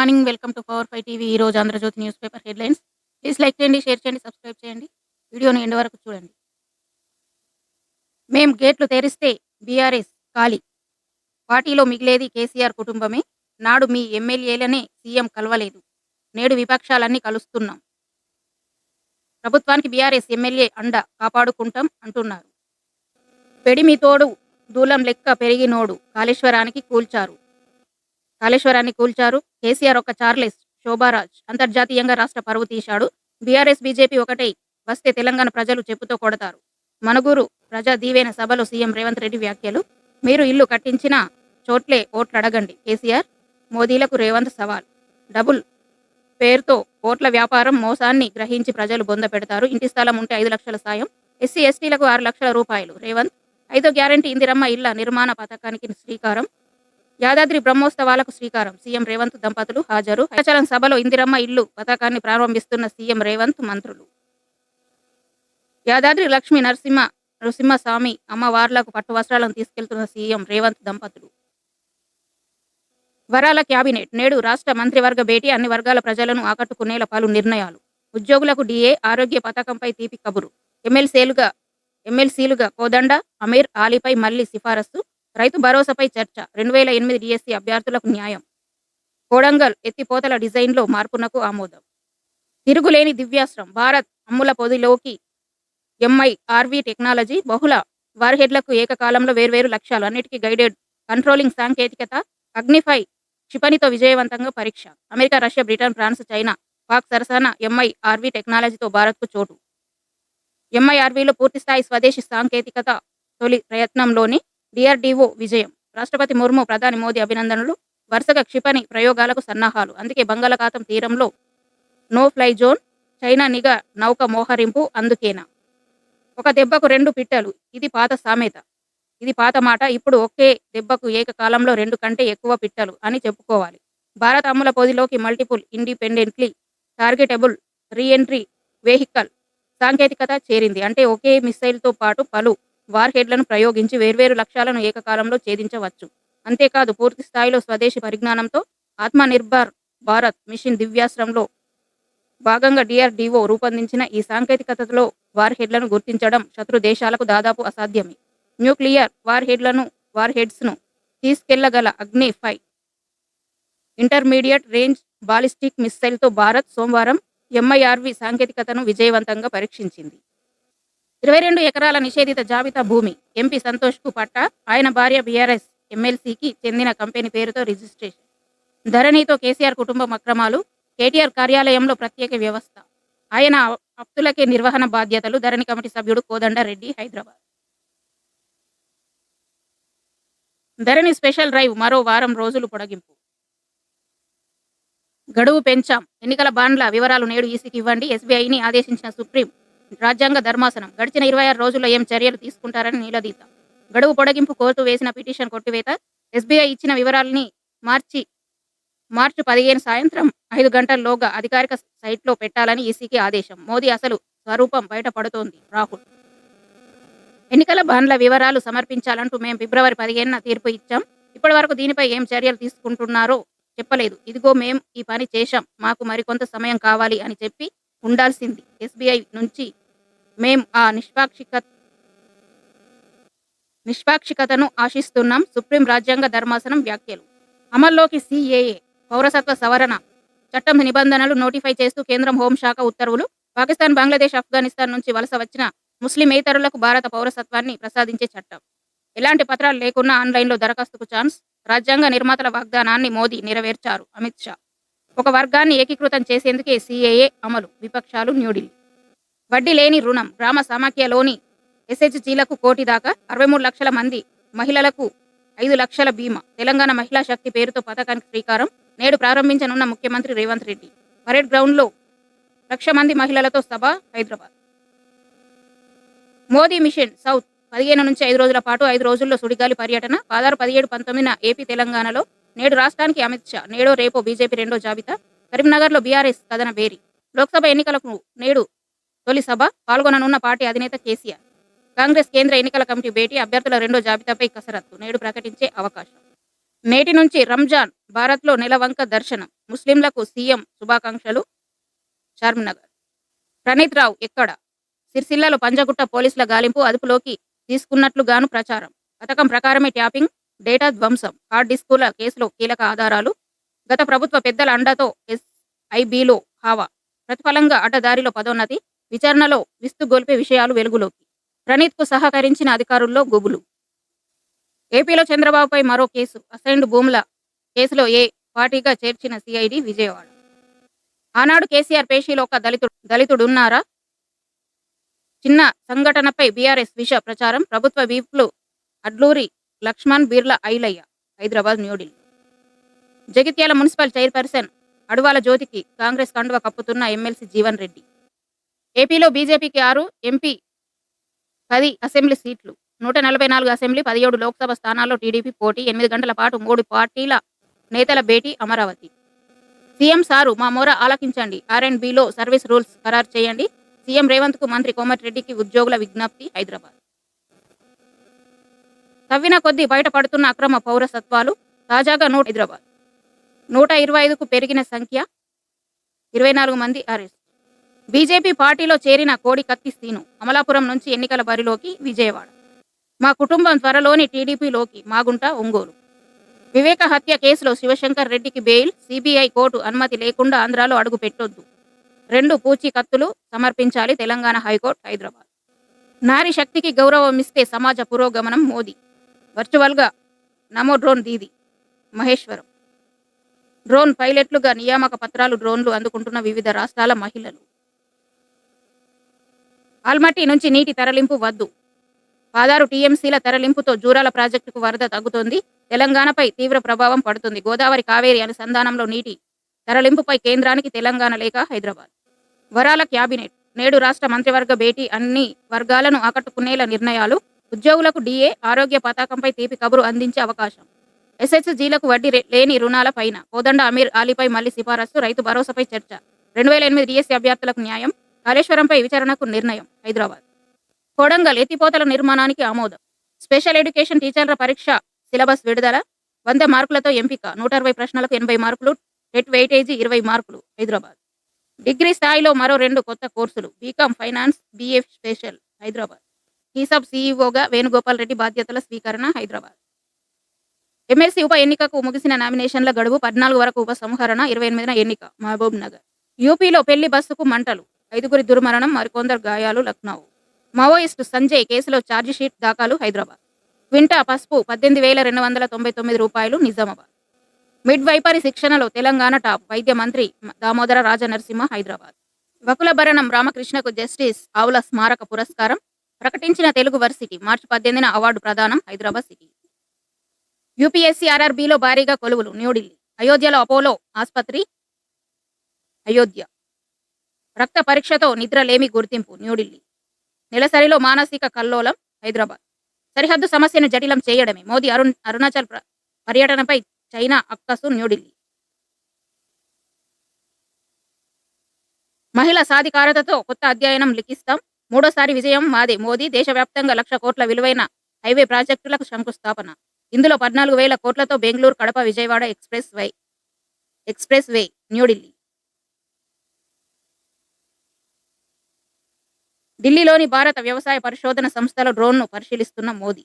Morning welcome to power five TV ఈ రోజు Andhrajyothy newspaper headlines. Please like చేయండి share చేయండి సబ్స్క్రైబ్ చేయండి. వీడియోని ఎండ్ వరకు చూడండి. మేం గేట్లు తెరిస్తే బీఆర్ఎస్ ఖాళీ. పార్టీలో మిగిలేది కేసీఆర్ కుటుంబమే. నాడు మీ ఎమ్మెల్యేలనే సీఎం కలవలేదు. నేడు విపక్షాలన్నీ కలుస్తున్నాం. ప్రభుత్వానికి బీఆర్ఎస్ ఎమ్మెల్యే అండ కాపాడుకుంటాం అంటున్నారు. పెడిమి తోడు దూలం లెక్క పెరిగినోడు కాళేశ్వరానికి కూల్చారు. కాళేశ్వరాన్ని కూల్చారు. కేసీఆర్ ఒక చార్లెస్ శోభారాజ్ అంతర్జాతీయంగా రాష్ట్ర పరువు తీశాడు. బీఆర్ఎస్ బీజేపీ ఒకటై వస్తే తెలంగాణ ప్రజలు చెప్పుతో కొడతారు. మనుగురు ప్రజా దీవెన సభలో సీఎం రేవంత్ రెడ్డి వ్యాఖ్యలు. మీరు ఇల్లు కట్టించిన చోట్లే ఓట్లు అడగండి కేసీఆర్. మోదీలకు రేవంత్ సవాల్. డబుల్ పేరుతో ఓట్ల వ్యాపారం మోసాన్ని గ్రహించి ప్రజలు బొంద పెడతారు. ఇంటి స్థలం ఉంటే ఐదు లక్షల సాయం. ఎస్సీ ఎస్టీలకు ఆరు లక్షల రూపాయలు. రేవంత్ ఐదో గ్యారంటీ ఇందిరమ్మ ఇళ్ళ నిర్మాణ పథకానికి శ్రీకారం. యాదాద్రి బ్రహ్మోత్సవాలకు శ్రీకారం. సీఎం రేవంత్ దంపతులు హాజరు. హైచలం సభలో ఇందిరమ్మ ఇల్లు పథకాన్ని ప్రారంభిస్తున్న సీఎం రేవంత్ మంత్రులు. యాదాద్రి లక్ష్మీ నరసింహ నరసింహస్వామి అమ్మవార్లకు పట్టు వస్త్రాలను తీసుకెళ్తున్న సీఎం రేవంత్ దంపతులు. వరాల క్యాబినెట్. నేడు రాష్ట్ర మంత్రివర్గ భేటీ అన్ని వర్గాల ప్రజలను ఆకట్టుకునేలా పలు నిర్ణయాలు. ఉద్యోగులకు డిఏ ఆరోగ్య పథకంపై తీపి కబురు. ఎమ్మెల్సీలుగా ఎమ్మెల్సీలుగా కోదండ అమీర్ ఆలీపై మళ్ళీ సిఫారసు. రైతు భరోసాపై చర్చ రెండు వేల ఎనిమిది డిఎస్సి అభ్యర్థులకు న్యాయం. కోడంగల్ ఎత్తిపోతల డిజైన్లో మార్పునకు ఆమోదం. తిరుగులేని దివ్యాస్త్రం భారత్ అమ్ముల పొదిలోకి ఎంఐ ఆర్వి టెక్నాలజీ బహుళ వార్హెడ్లకు ఏకకాలంలో వేర్వేరు లక్ష్యాలు అన్నిటికీ గైడెడ్ కంట్రోలింగ్ సాంకేతికత అగ్నిఫై క్షిపణితో విజయవంతంగా పరీక్ష. America Russia Britain France China Pak సరసన ఎంఐ ఆర్వి టెక్నాలజీతో భారత్కు చోటు. ఎంఐఆర్వీలో పూర్తిస్థాయి స్వదేశీ సాంకేతికత తొలి ప్రయత్నంలోని డిఆర్డీఓ విజయం. రాష్ట్రపతి ముర్ము ప్రధాని మోదీ అభినందనలు. వరుసగా క్షిపణి ప్రయోగాలకు సన్నాహాలు. అందుకే బంగాళాఖాతం తీరంలో నో ఫ్లై జోన్ చైనా నిఘా నౌక మోహరింపు అందుకేనా? ఒక దెబ్బకు రెండు పిట్టలు. ఇది పాత సామెత. ఇది పాత మాట. ఇప్పుడు ఒకే దెబ్బకు ఏకకాలంలో రెండు కంటే ఎక్కువ పిట్టలు అని చెప్పుకోవాలి. భారత అమ్ముల పొదిలోకి multiple independently targetable reentry vehicle సాంకేతికత చేరింది. అంటే ఒకే మిసైల్తో పాటు పలు వార్ హెడ్లను ప్రయోగించి వేర్వేరు లక్ష్యాలను ఏకకాలంలో ఛేదించవచ్చు. అంతేకాదు పూర్తి స్థాయిలో స్వదేశీ పరిజ్ఞానంతో ఆత్మనిర్భర్ భారత్ మిషన్ దివ్యాశ్రంలో భాగంగా డిఆర్డీఓ రూపొందించిన ఈ సాంకేతికతలో వార్ హెడ్లను గుర్తించడం శత్రు దేశాలకు దాదాపు అసాధ్యమే. న్యూక్లియర్ వార్ హెడ్లను వార్ హెడ్స్ను తీసుకెళ్ళగల Agni five intermediate range ballistic మిస్సైల్తో Bharat సోమవారం ఎంఐఆర్వి సాంకేతికతను విజయవంతంగా పరీక్షించింది. ఇరవై రెండు ఎకరాల నిషేధిత జాబితా భూమి ఎంపీ సంతోష్కు పట్ట ఆయన భార్య బీఆర్ఎస్ ఎమ్మెల్సీకి చెందిన కంపెనీ పేరుతో రిజిస్ట్రేషన్. ధరణితో కేసీఆర్ కుటుంబం అక్రమాలు కేటీఆర్ కార్యాలయంలో ప్రత్యేక వ్యవస్థ. ఆయన అప్తులకే నిర్వహణ బాధ్యతలు ధరణి కమిటీ సభ్యుడు కోదండరెడ్డి హైదరాబాద్. ధరణి స్పెషల్ డ్రైవ్ మరో వారం రోజులు పొడగింపు. గడువు పెంచాం. ఎన్నికల బాండ్ల వివరాలు నేడు ఈసీకి ఇవ్వండి. ఎస్బీఐని ఆదేశించిన సుప్రీం రాజ్యాంగ ధర్మాసనం. గడిచిన ఇరవై ఆరు రోజుల్లో ఏం చర్యలు తీసుకుంటారని నిలదీత గడువు పొడగింపు కోర్టు వేసిన పిటిషన్ కొట్టివేత ఎస్బీఐ ఇచ్చిన వివరాలని మార్చి మార్చి పదిహేను సాయంత్రం ఐదు గంటల్లోగా అధికారిక సైట్లో పెట్టాలని ఈసీకి ఆదేశం. మోదీ అసలు స్వరూపం బయటపడుతోంది రాహుల్. ఎన్నికల బాండ్ల వివరాలు సమర్పించాలంటూ మేము ఫిబ్రవరి పదిహేనున తీర్పు ఇచ్చాం. ఇప్పటి వరకు దీనిపై ఏం చర్యలు తీసుకుంటున్నారో చెప్పలేదు. ఇదిగో మేం ఈ పని చేశాం. మాకు మరికొంత సమయం కావాలి అని చెప్పి ఉండాల్సింది ఎస్బీఐ నుంచి మేం ఆ నిష్పాక్షిక నిష్పాక్షికతను ఆశిస్తున్నాం. సుప్రీం రాజ్యాంగ ధర్మాసనం వ్యాఖ్యలు. అమల్లోకి సిఏఏ పౌరసత్వ సవరణ చట్టం నిబంధనలు నోటిఫై చేస్తూ కేంద్రం హోంశాఖ ఉత్తర్వులు పాకిస్తాన్ బంగ్లాదేశ్ ఆఫ్ఘనిస్తాన్ నుంచి వలస వచ్చిన ముస్లిమేతరులకు భారత పౌరసత్వాన్ని ప్రసాదించే చట్టం. ఎలాంటి పత్రాలు లేకున్నా ఆన్లైన్లో దరఖాస్తుకు ఛాన్స్ రాజ్యాంగ నిర్మాతల వాగ్దానాన్ని మోదీ నెరవేర్చారు అమిత్ షా. ఒక వర్గాన్ని ఏకీకృతం చేసేందుకే సీఏఏ అమలు విపక్షాలు న్యూఢిల్లీ. వడ్డీ లేని రుణం గ్రామ సమాఖ్యలోని ఎస్హెచ్జీలకు కోటి దాకా అరవై మూడు లక్షల మంది మహిళలకు ఐదు లక్షల బీమా. తెలంగాణ మహిళా శక్తి పేరుతో పథకానికి శ్రీకారం. నేడు ప్రారంభించనున్న ముఖ్యమంత్రి రేవంత్ రెడ్డి. పరేడ్ గ్రౌండ్లో లక్ష మంది మహిళలతో సభ హైదరాబాద్. మోదీ మిషన్ సౌత్ పదిహేను నుంచి ఐదు రోజుల పాటు ఐదు రోజుల్లో సుడిగాలి పర్యటన. పదహారు పదిహేడు పంతొమ్మిదిన ఏపీ తెలంగాణలో నేడు రాష్ట్రానికి అమిత్ షా నేడో రేపో బీజేపీ రెండో జాబితా. కరీంనగర్లో బీఆర్ఎస్ కథన బేరి. లోక్సభ ఎన్నికలకు నేడు తొలి సభ పాల్గొననున్న పార్టీ అధినేత కేసీఆర్. కాంగ్రెస్ కేంద్ర ఎన్నికల కమిటీ భేటీ అభ్యర్థుల రెండో జాబితాపై కసరత్తు నేడు ప్రకటించే అవకాశం. నేటి నుంచి రంజాన్ భారత్లో నెలవంక దర్శనం ముస్లింలకు సీఎం శుభాకాంక్షలు. చార్మినగర్ ప్రణీత్ రావు ఎక్కడ? సిరిసిల్లలో పంజగుట్ట పోలీసుల గాలింపు అదుపులోకి తీసుకున్నట్లుగాను ప్రచారం. పథకం ప్రకారమే ట్యాపింగ్ డేటా ధ్వంసం హార్డ్ డిస్కుల కేసులో కీలక ఆధారాలు. గత ప్రభుత్వ పెద్దల అండతో ఎస్ఐబిలో హావా. ప్రతిఫలంగా అడ్డదారిలో పదోన్నతి. విచారణలో విస్తుగొల్పే విషయాలు వెలుగులోకి. ప్రణీత్కు సహకరించిన అధికారుల్లో గుబులు. ఏపీలో చంద్రబాబుపై మరో కేసు అసైన్డ్ భూముల కేసులో ఏ పార్టీగా చేర్చిన సిఐడి విజయవాడ. ఆనాడు కేసీఆర్ పేషీలో ఒక దళితుడు దళితుడున్నారా? చిన్న సంఘటనపై బీఆర్ఎస్ విష ప్రచారం ప్రభుత్వ వీపులు అడ్లూరి లక్ష్మణ్ బిర్లా ఐలయ్య హైదరాబాద్ న్యూఢిల్లీ. జగిత్యాల మున్సిపల్ చైర్పర్సన్ అడవాల జ్యోతికి కాంగ్రెస్ కండువ కప్పుతున్న ఎమ్మెల్సీ జీవన్ రెడ్డి. ఏపీలో బీజేపీకి ఆరు ఎంపీ పది అసెంబ్లీ సీట్లు. నూట నలభై నాలుగు అసెంబ్లీ పదిహేడు లోక్సభ స్థానాల్లో టీడీపీ పోటీ ఎనిమిది గంటల పాటు మూడు పార్టీల నేతల భేటీ అమరావతి. సీఎం సారు మా మోర ఆలకించండి. ఆర్ అండ్ బిలో సర్వీస్ రూల్స్ ఖరారు చేయండి. సీఎం రేవంత్కు మంత్రి కోమటిరెడ్డికి ఉద్యోగుల విజ్ఞప్తి హైదరాబాద్. తవ్విన కొద్దీ బయటపడుతున్న అక్రమ పౌరసత్వాలు తాజాగా నూట హైదరాబాద్. నూట ఇరవై ఐదుకు పెరిగిన సంఖ్య ఇరవై నాలుగు మంది అరెస్ట్. బీజేపీ పార్టీలో చేరిన కోడి కత్తి సీను అమలాపురం నుంచి ఎన్నికల బరిలోకి విజయవాడ. మా కుటుంబం త్వరలోని టీడీపీలోకి మాగుంట ఒంగోలు. వివేక హత్య కేసులో శివశంకర్ రెడ్డికి బెయిల్ సిబిఐ కోర్టు అనుమతి లేకుండా ఆంధ్రాలో అడుగు పెట్టొద్దు. రెండు పూచీకత్తులు సమర్పించాలి తెలంగాణ హైకోర్టు హైదరాబాద్. నారీ శక్తికి గౌరవం ఇస్తే సమాజ పురోగమనం మోదీ. వర్చువల్గా నమో డ్రోన్ దీది. మహేశ్వరం. డ్రోన్ పైలట్లుగా నియామక పత్రాలు డ్రోన్లు అందుకుంటున్న వివిధ రాష్ట్రాల మహిళలు. ఆల్మట్టి నుంచి నీటి తరలింపు వద్దు. పాదారు టీఎంసీల తరలింపుతో జూరాల ప్రాజెక్టుకు వరద తగ్గుతోంది. తెలంగాణపై తీవ్ర ప్రభావం పడుతుంది. గోదావరి కావేరి అనుసంధానంలో నీటి తరలింపుపై కేంద్రానికి తెలంగాణ లేక హైదరాబాద్. వరాల క్యాబినెట్ నేడు రాష్ట్ర మంత్రివర్గ భేటీ అన్ని వర్గాలను ఆకట్టుకునేలా నిర్ణయాలు ఉద్యోగులకు డిఏ ఆరోగ్య పతాకంపై తీపి కబురు అందించే అవకాశం. ఎస్హెచ్జీలకు వడ్డీ లేని రుణాల పైన కోదండ అమీర్ అలీపై మళ్ళీ సిఫారసు రైతు భరోసాపై చర్చ. రెండు వేల ఎనిమిది డిఎస్సీ అభ్యర్థులకు న్యాయం కాళేశ్వరంపై విచారణకు నిర్ణయం హైదరాబాద్. కొడంగల్ ఎత్తిపోతల నిర్మాణానికి ఆమోదం. స్పెషల్ ఎడ్యుకేషన్ టీచర్ల పరీక్ష సిలబస్ విడుదల వంద మార్కులతో ఎంపిక నూట అరవై ప్రశ్నలకు ఎనభై మార్కులు టెట్ వెయిటేజీ ఇరవై మార్కులు హైదరాబాద్. డిగ్రీ స్థాయిలో మరో రెండు కొత్త కోర్సులు BCom finance BF special Hyderabad. Hisab సీఈఓగా Venugopal Reddy బాధ్యతల స్వీకరణ హైదరాబాద్. ఎమ్మెల్సీ ఉప ఎన్నికకు ముగిసిన నామినేషన్ల గడువు పద్నాలుగు వరకు ఉపసంహరణ ఇరవై ఎనిమిదిన ఎన్నిక మహబూబ్ నగర్ యూపీలో పెళ్ళి బస్సుకు మంటలు ఐదుగురి దుర్మరణం మరికొందరు గాయాలు లక్నో. మావోయిస్టు సంజయ్ కేసులో ఛార్జిషీట్ దాఖలు హైదరాబాద్. క్వింటా పసుపు పద్దెనిమిది వేల రెండు వందల తొంభై తొమ్మిది రూపాయలు నిజామాబాద్. మిడ్ వైపరి శిక్షణలో తెలంగాణ టాప్ వైద్య మంత్రి దామోదర రాజనరసింహ హైదరాబాద్. వకుల భరణం రామకృష్ణకు జస్టిస్ ఆవుల స్మారక పురస్కారం. ప్రకటించిన తెలుగు వర్సిటీ మార్చి పద్దెనిమిదిన అవార్డు ప్రదానం హైదరాబాద్ సిటీ. యూపీఎస్సీ ఆర్ఆర్బీలో భారీగా కొలువులు న్యూఢిల్లీ. అయోధ్యలో అపోలో ఆసుపత్రి. అయోధ్య. రక్త పరీక్షతో నిద్రలేమి గుర్తింపు న్యూఢిల్లీ నెలసరిలో మానసిక కల్లోలం హైదరాబాద్. సరిహద్దు సమస్యను జటిలం చేయడమే. మోదీ అరుణ్ అరుణాచల్ పర్యటనపై చైనా అక్కసు న్యూఢిల్లీ మహిళా సాధికారతతో కొత్త అధ్యయనం లిఖిస్తాం. మూడోసారి విజయం మాదే. మోదీ దేశవ్యాప్తంగా లక్ష కోట్ల విలువైన హైవే ప్రాజెక్టులకు శంకుస్థాపన. ఇందులో పద్నాలుగు వేల కోట్లతో Bengaluru Kadapa Vijayawada express way express way New Delhi ఢిల్లీలోని భారత వ్యవసాయ పరిశోధన సంస్థల డ్రోన్ను పరిశీలిస్తున్న మోదీ.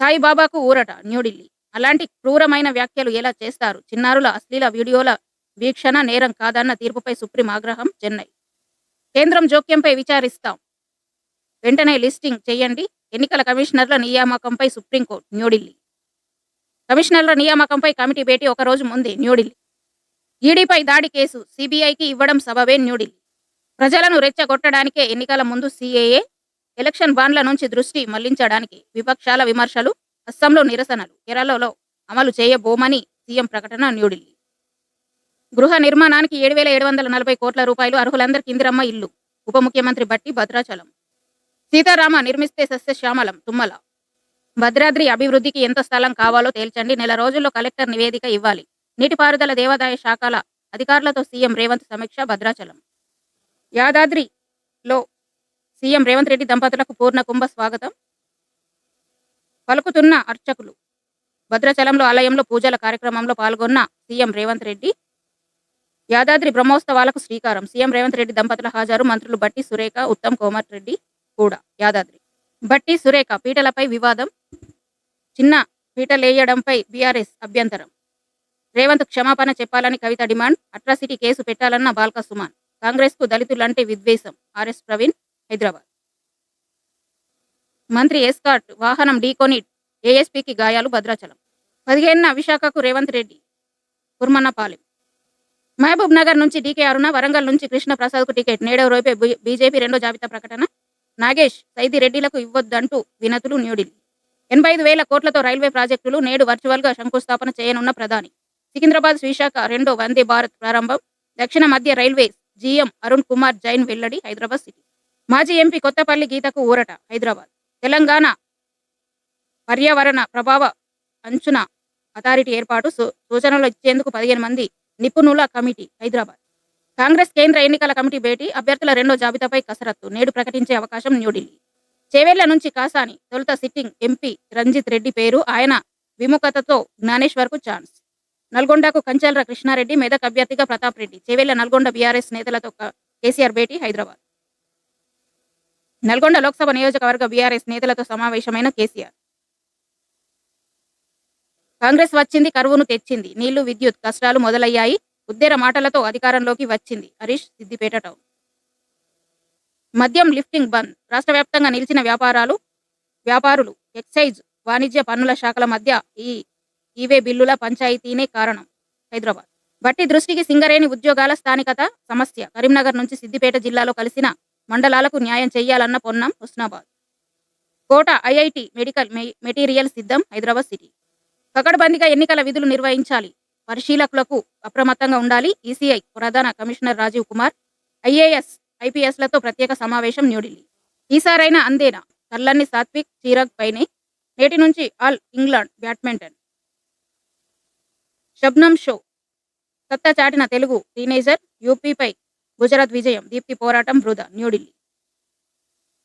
సాయిబాబాకు ఊరట న్యూఢిల్లీ అలాంటి క్రూరమైన వ్యాఖ్యలు ఎలా చేస్తారు? చిన్నారుల అశ్లీల వీడియోల వీక్షణ నేరం కాదన్న తీర్పుపై సుప్రీం ఆగ్రహం చెన్నై. కేంద్రం జోక్యంపై విచారిస్తాం. వెంటనే లిస్టింగ్ చేయండి. ఎన్నికల కమిషనర్ల నియామకంపై సుప్రీంకోర్టు న్యూఢిల్లీ కమిషనర్ల నియామకంపై కమిటీ భేటీ ఒక రోజు ముందే న్యూఢిల్లీ ఈడీపై దాడి కేసు సిబిఐకి ఇవ్వడం సబబే న్యూఢిల్లీ ప్రజలను రెచ్చగొట్టడానికే ఎన్నికల ముందు సీఏఏ ఎలక్షన్ బాండ్ల నుంచి దృష్టి మళ్ళించడానికి విపక్షాల విమర్శలు అస్సాంలో నిరసనలు కేరళలో అమలు చేయబోమని సీఎం ప్రకటన న్యూఢిల్లీ. గృహ నిర్మాణానికి ఏడు వేల ఏడు వందల నలభై కోట్ల రూపాయలు అర్హులందరికీ ఇందిరమ్మ ఇల్లు ఉప ముఖ్యమంత్రి బట్టి భద్రాచలం. సీతారామ నిర్మిస్తే సస్యశ్యామలం తుమ్మల. భద్రాద్రి అభివృద్ధికి ఎంత స్థలం కావాలో తేల్చండి నెల రోజుల్లో కలెక్టర్ నివేదిక ఇవ్వాలి. నీటిపారుదల దేవాదాయ శాఖల అధికారులతో సీఎం రేవంత్ సమీక్ష భద్రాచలం. యాదాద్రిలో సీఎం రేవంత్ రెడ్డి దంపతులకు పూర్ణ కుంభ స్వాగతం. పలుకుతున్న అర్చకులు భద్రాచలంలో ఆలయంలో పూజల కార్యక్రమంలో పాల్గొన్న సీఎం రేవంత్ రెడ్డి యాదాద్రి బ్రహ్మోత్సవాలకు శ్రీకారం. సీఎం రేవంత్ రెడ్డి దంపతుల హాజరు మంత్రులు బట్టి సురేఖ ఉత్తమ్ కోమర్ రెడ్డి కూడా యాదాద్రి. బట్టి సురేఖ పీటలపై వివాదం. చిన్న పీటలేయడంపై బీఆర్ఎస్ అభ్యంతరం. రేవంత్ క్షమాపణ చెప్పాలని కవిత డిమాండ్. అట్రాసిటీ కేసు పెట్టాలన్న బాల్క సుమాన్. కాంగ్రెస్కు దళితులంటే విద్వేషం. ఆర్ఎస్ ప్రవీణ్ హైదరాబాద్. మంత్రి ఎస్కాట్ వాహనం ఢీకొని ఏఎస్పీకి గాయాలు భద్రాచలం. పదిహేనున విశాఖకు రేవంత్ రెడ్డి కుర్మన్నపాలెం. మహబూబ్ నగర్ నుంచి డీకే అరుణ వరంగల్ నుంచి కృష్ణ ప్రసాద్కు టికెట్. నేడవ రోపే బీజేపీ రెండో జాబితా ప్రకటన. నాగేష్ సైది రెడ్డిలకు ఇవ్వొద్దంటూ వినతులు న్యూఢిల్లీ. ఎనభై ఐదు వేల కోట్లతో రైల్వే ప్రాజెక్టులు నేడు వర్చువల్గా శంకుస్థాపన చేయనున్న ప్రధాని. సికింద్రాబాద్ శ్రీశాఖ రెండో వందే భారత్ ప్రారంభం. దక్షిణ మధ్య రైల్వే జీఎం అరుణ్ కుమార్ జైన్ వెల్లడి హైదరాబాద్ సిటీ. మాజీ ఎంపీ కొత్తపల్లి గీతకు ఊరట హైదరాబాద్. తెలంగాణ పర్యావరణ ప్రభావ అంచున అథారిటీ ఏర్పాటు సూ- సూచనలు ఇచ్చేందుకు పదిహేను మంది నిపుణుల కమిటీ హైదరాబాద్. కాంగ్రెస్ కేంద్ర ఎన్నికల కమిటీ భేటీ అభ్యర్థుల రెండో జాబితాపై కసరత్తు నేడు ప్రకటించే అవకాశం న్యూఢిల్లీ. చేవేళ్ళ నుంచి కాసాని తొలుత సిట్టింగ్ ఎంపీ రంజిత్ రెడ్డి పేరు ఆయన విముఖతతో జ్ఞానేశ్వర్కు ఛాన్స్. నల్గొండకు కంచల్ర కృష్ణారెడ్డి మెదక్ అభ్యర్థిగా ప్రతాప్ రెడ్డి. చేవెళ్ళ నల్గొండ బీఆర్ఎస్ నేతలతో కేసీఆర్ భేటీ హైదరాబాద్. నల్గొండ లోక్సభ నియోజకవర్గ బీఆర్ఎస్ నేతలతో సమావేశమైన కేసీఆర్. కాంగ్రెస్ వచ్చింది కరువును తెచ్చింది. నీళ్ళు విద్యుత్ కష్టాలు మొదలయ్యాయి. ఉద్దేర మాటలతో అధికారంలోకి వచ్చింది. హరీష్ సిద్దిపేట టౌన్. మద్యం లిఫ్టింగ్ బంద్. రాష్ట్ర వ్యాప్తంగా నిలిచిన వ్యాపారాలు వ్యాపారులు ఎక్సైజ్ వాణిజ్య పన్నుల శాఖల మధ్య ఈ ఇవే బిల్లుల పంచాయతీనే కారణం హైదరాబాద్. బట్టి దృష్టికి సింగరేణి ఉద్యోగాల స్థానికత సమస్య. కరీంనగర్ నుంచి సిద్దిపేట జిల్లాలో కలిసిన మండలాలకు న్యాయం చేయాలన్న Ponnam Husnabad. Kota IIT medical material సిద్ధం హైదరాబాద్ సిటీ. పకడ్బందీగా ఎన్నికల విధులు నిర్వహించాలి. పరిశీలకులకు అప్రమత్తంగా ఉండాలి ఈసీఐ ప్రధాన కమిషనర్ రాజీవ్ కుమార్. ఐఏఎస్ ఐపీఎస్లతో ప్రత్యేక సమావేశం న్యూఢిల్లీ. ఈసారైనా అందేనా? కల్లన్ని సాత్విక్ చీరగ్ పైనే. నేటి నుంచి all England badminton. Shabnam show. సత్తా చాటిన తెలుగు టీనేజర్ యూపీపై గుజరాత్ విజయం దీప్తి పోరాటం వృధా న్యూఢిల్లీ.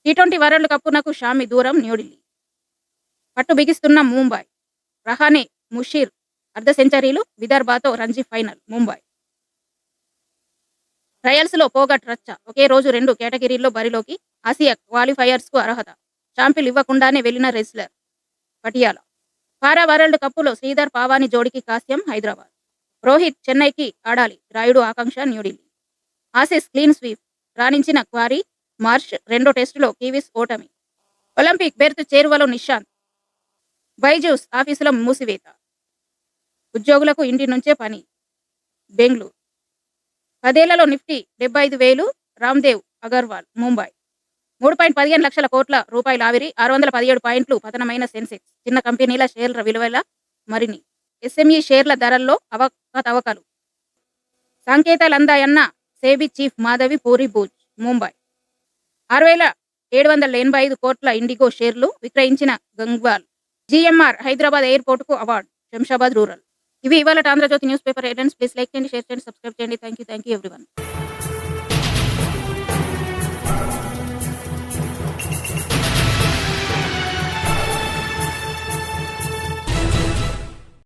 టీ ట్వంటీ వరల్డ్ కప్పునకు షామి దూరం న్యూఢిల్లీ. పట్టు బిగిస్తున్న ముంబై. రహానే ముషీర్ అర్ధ సెంచరీలు విదర్భాతో రంజీ ఫైనల్ ముంబై. ట్రయల్స్లో పోగట్ రచ్చ. ఒకే రోజు రెండు కేటగిరీల్లో బరిలోకి ఆసియా క్వాలిఫైయర్స్కు అర్హత. షాంపిల్ ఇవ్వకుండానే వెళ్ళిన రెస్లర్ పటియాలా. పారా వరల్డ్ కప్పులో శ్రీధర్ పావాని జోడికి కాస్యం హైదరాబాద్. రోహిత్ చెన్నైకి ఆడాలి. రాయుడు ఆకాంక్ష New Delhi. Aussies clean sweep. రాణించిన quarry March రెండో టెస్టులో కివీస్ ఓటమి. ఒలింపిక్ బెర్త్ చేరువలో నిశాంత్ బైజూస్ ఆఫీసుల మూసివేత. ఉద్యోగులకు ఇంటి నుంచే పని. బెంగళూరు. పదేళ్ళలో నిఫ్టీ డెబ్బై ఐదు వేలు. రామ్దేవ్ అగర్వాల్ ముంబై. మూడు పాయింట్ పదిహేను లక్షల కోట్ల రూపాయల ఆవిరి ఆరు వందల పదిహేడు పాయింట్లు పతనమైన సెన్సెక్స్. చిన్న కంపెనీల షేర్ల విలువల మరిన్ని. ఎస్ఎంఈ షేర్ల ధరల్లో అవకతవకలు. సంకేతాలు అందాయన్న సేబీ చీఫ్ మాధవి పూరి భూజ్ ముంబై. ఆరు వేల ఏడు వందల ఎనభై ఐదు కోట్ల ఇండిగో షేర్లు విక్రయించిన గంగ్వాల్. జిఎంఆర్ హైదరాబాద్ ఎయిర్పోర్ట్కు అవార్డు శంషాబాద్ రూరల్. ఇవి ఇవాళ Andhra Jyothi news paper headlines. Please like చేయండి షేర్ చేయండి సబ్స్క్రైబ్ చేయండి. Thank you thank you everyone.